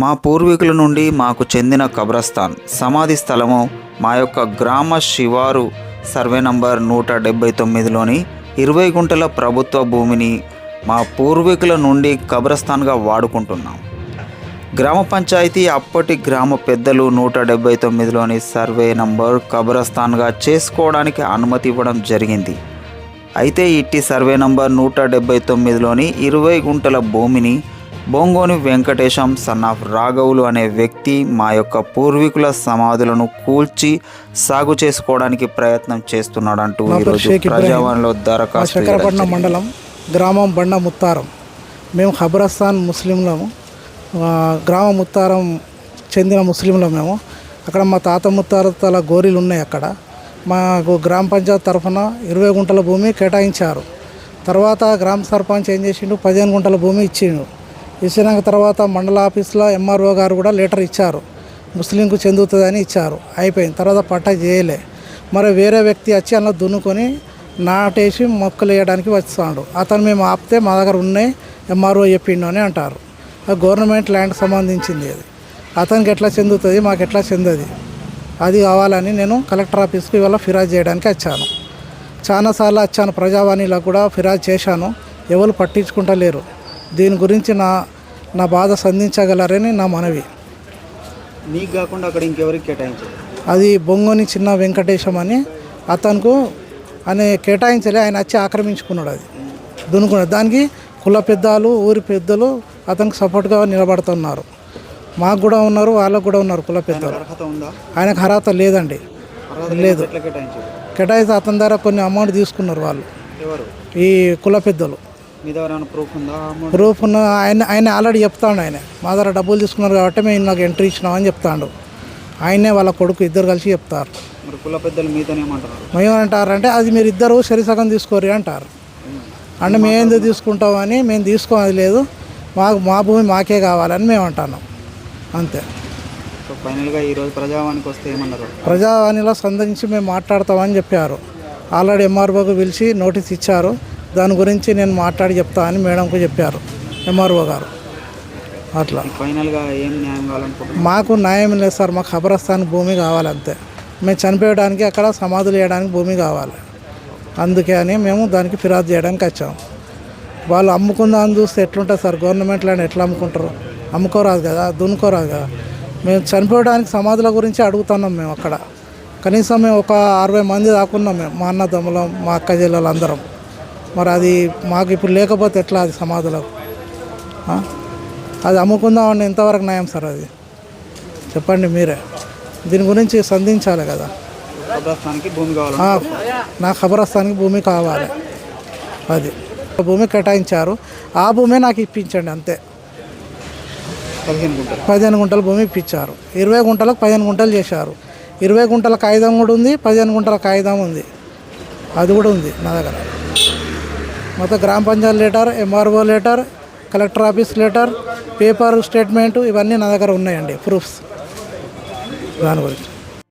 మా పూర్వీకుల నుండి మాకు చెందిన కబ్రస్థాన్ సమాధి స్థలము మా యొక్క గ్రామ శివారు సర్వే నంబర్ నూట డెబ్బై తొమ్మిదిలోని ఇరవై గుంటల ప్రభుత్వ భూమిని మా పూర్వీకుల నుండి కబ్రస్థాన్గా వాడుకుంటున్నాం. గ్రామ పంచాయతీ అప్పటి గ్రామ పెద్దలు నూట డెబ్బై తొమ్మిదిలోని సర్వే నంబర్ కబ్రస్థాన్గా చేసుకోవడానికి అనుమతి ఇవ్వడం జరిగింది. అయితే ఇట్టి సర్వే నంబర్ నూట డెబ్బై తొమ్మిదిలోని ఇరవై గుంటల భూమిని బొంగోని వెంకటేశం సన్ ఆఫ్ రాఘవులు అనే వ్యక్తి మా యొక్క పూర్వీకుల సమాధులను కూల్చి సాగు చేసుకోవడానికి ప్రయత్నం చేస్తున్నాడంటూ ఈరోజు. ప్రజావాణిలో మా దరఖాస్తు జరిగింది. మండలం గ్రామం బండ ముత్తారం. మేము ఖబరస్థాన్ ముస్లింలము గ్రామ ముత్తారం చెందిన ముస్లింలం మేము. అక్కడ మా తాత ముత్తాతల గోరీలు ఉన్నాయి అక్కడ. మాకు గ్రామ పంచాయత్ తరఫున ఇరవై గుంటల భూమి కేటాయించారు. తర్వాత గ్రామ సర్పంచ్ ఏం చేసిండు? పదిహేను గుంటల భూమి ఇచ్చిండు. ఇచ్చినాక తర్వాత మండల ఆఫీస్లో ఎంఆర్ఓ గారు కూడా లెటర్ ఇచ్చారు. ముస్లింకు చెందుతుందని ఇచ్చారు. అయిపోయింది. తర్వాత పట్ట చేయలే మరి వేరే వ్యక్తి వచ్చి అందులో దున్నుకొని నాటేసి మొక్కలు వేయడానికి వస్తాడు అతను మేము ఆపితే మా దగ్గర ఉన్నాయి ఎంఆర్ఓ చెప్పిండు అని అంటారు. గవర్నమెంట్ ల్యాండ్ సంబంధించింది అది. అతనికి ఎట్లా చెందుతుంది? మాకు ఎట్లా చెందది? అది కావాలని నేను కలెక్టర్ ఆఫీస్కి ఇవాళ ఫిర్యాదు చేయడానికి వచ్చాను. చాలాసార్లు వచ్చాను. ప్రజావాణిలో కూడా ఫిర్యాదు చేశాను. ఎవరు పట్టించుకుంటలేరు. దీని గురించి నా నా బాధ సంధించగలరని నా మనవి. మీకు కాకుండా అక్కడ ఇంకెవరికి కేటాయించారు అది బొంగోని చిన్న వెంకటేశం అని అతనుకు అని కేటాయించలే ఆయన వచ్చి ఆక్రమించుకున్నాడు అది. దున్నుకున్నాడు. దానికి కుల పెద్దలు ఊరి పెద్దలు అతనికి సపోర్ట్గా నిలబడుతున్నారు. మాకు కూడా ఉన్నారు వాళ్ళకు కూడా ఉన్నారు కుల పెద్దలు. ఆయనకు అర్హత లేదండి. లేదు. కేటాయిస్తే అతని ద్వారా కొన్ని అమౌంట్ తీసుకున్నారు వాళ్ళు. ఈ కుల పెద్దలు. ప్రూఫ్ ఉందా? ప్రూఫ్ ఉన్న ఆయన ఆయన ఆల్రెడీ చెప్తాడు ఆయన. మా దగ్గర డబ్బులు తీసుకున్నారు కాబట్టి మేము నాకు ఎంట్రీ ఇచ్చినామని చెప్తాడు. ఆయనే వాళ్ళ కొడుకు ఇద్దరు కలిసి చెప్తారు. మరి కుల పెద్దలు అది మీరు ఇద్దరు సరిసగం తీసుకోరు అంటారు. అంటే మేము ఎందుకు తీసుకుంటామని మేము తీసుకోవాలి లేదు. మాకు మా భూమి మాకే కావాలని మేము అంటున్నాం. అంతే. సో ఫైనల్గా ఈరోజు ప్రజావానికి వస్తే ఏమన్నారు? ప్రజావాణిలో సందర్శించి మేము మాట్లాడతామని చెప్పారు. ఆల్రెడీ ఎంఆర్ఓకి పిలిచి నోటీస్ ఇచ్చారు. దాని గురించి నేను మాట్లాడి చెప్తా అని మేడంకు చెప్పారు ఎంఆర్ఓ గారు. అట్లా. ఫైనల్గా ఏం న్యాయం కావాలనుకుంటున్నారు? మాకు న్యాయం లేదు సార్ మాకు ఖబరస్థాన్ భూమి కావాలి అంతే మేము చనిపోయడానికి అక్కడ సమాధులు చేయడానికి భూమి కావాలి. అందుకే అని మేము దానికి ఫిర్యాదు చేయడానికి వచ్చాము వాళ్ళు అమ్ముకుందామని చూస్తే ఎట్లుంటుంది సార్? గవర్నమెంట్ ల్యాండ్ ఎట్లా అమ్ముకుంటారు? అమ్ముకోరాదు కదా దున్నుకోరాదు కదా. మేము చనిపోవడానికి సమాధుల గురించి అడుగుతున్నాం మేము అక్కడ. కనీసం మేము ఒక అరవై మంది దాకున్నాం మేము మా అన్నదమ్ములం మా అక్క చెల్లెలు అందరం మరి అది మాకు ఇప్పుడు లేకపోతే ఎట్లా అది సమాధులకు? అది అమ్ముకుందామని ఎంతవరకు న్యాయం సార్ అది? చెప్పండి మీరే. దీని గురించి సంధించాలి కదా. నా ఖబరస్థానికి భూమి కావాలి. అది. భూమి కేటాయించారు. ఆ భూమి నాకు ఇప్పించండి అంతే. పదిహేను గుంటలు. పదిహేను గుంటల భూమి ఇప్పించారు. ఇరవై గుంటలకు పదిహేను గుంటలు చేశారు. ఇరవై గుంటల కాగితం కూడా ఉంది పదిహేను గుంటల కాగితం ఉంది. అది కూడా ఉంది నా దగ్గర. మొత్తం గ్రామ panchayat letter MRO letter collector office letter paper statement ఇవన్నీ నా దగ్గర ఉన్నాయండి ప్రూఫ్స్. దాని గురించి.